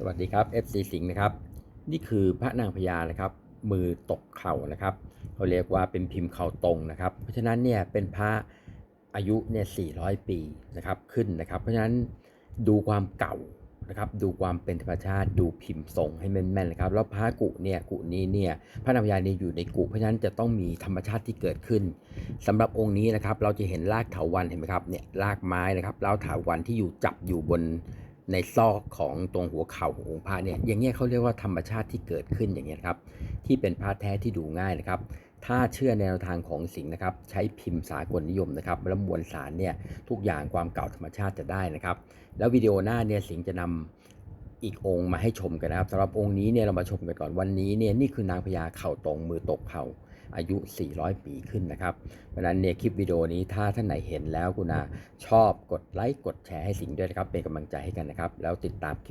สวัสดีครับ FC สิงห์นะครับ นี่คือพระนางพญานะครับ มือตกเข่านะครับเขาเรียกว่าเป็นพิมพ์เข่าตรงนะครับ เพราะฉะนั้นเนี่ยเป็นพระอายุเนี่ย400 ปีนะครับขึ้นนะครับ เพราะฉะนั้นดูความเก่านะครับดูความเป็นธรรมชาติดูพิมพ์ทรงให้แม่นๆนะครับแล้วพระกุเนี่ยกุนี้เนี่ยพระนางพญาเนี่ยอยู่ในกุเพราะฉะนั้นจะต้องมีธรรมชาติที่เกิดขึ้นสำหรับองค์นี้นะครับเราจะเห็นรากเถาวัลย์เห็นไหมครับเนี่ยรากไม้นะครับรากเถาวัลย์ที่อยู่จับอยู่บน ในซอกของตรงหัวเข่าขององค์พระเนี่ยอย่างเงี้ยเขาเรียกว่าธรรมชาติที่เกิดขึ้นอย่างเงี้ยครับที่เป็นพระแท้ที่ดูง่ายนะครับถ้าเชื่อแนวทางของสิงห์นะครับ ใช้พิมพ์สากลนิยมนะครับแล้วมวลสารเนี่ยทุกอย่างความเก่าธรรมชาติจะได้นะครับ แล้ววิดีโอหน้าเนี่ยสิงห์จะนำอีกองค์มาให้ชมกันนะครับสำหรับองค์นี้เนี่ยเรามาชมกันก่อนวันนี้เนี่ยนี่คือนางพญาเข่าตรงมือตกเข่า อายุ 400 ปีขึ้นนะครับเพราะฉะนั้นเนี่ยคลิปวิดีโอนี้ถ้าท่านไหนเห็นแล้วคุณอาชอบกดไลค์กดแชร์ให้สิงด้วยนะครับ เป็นกำลังใจให้กันนะครับ แล้วติดตามคลิป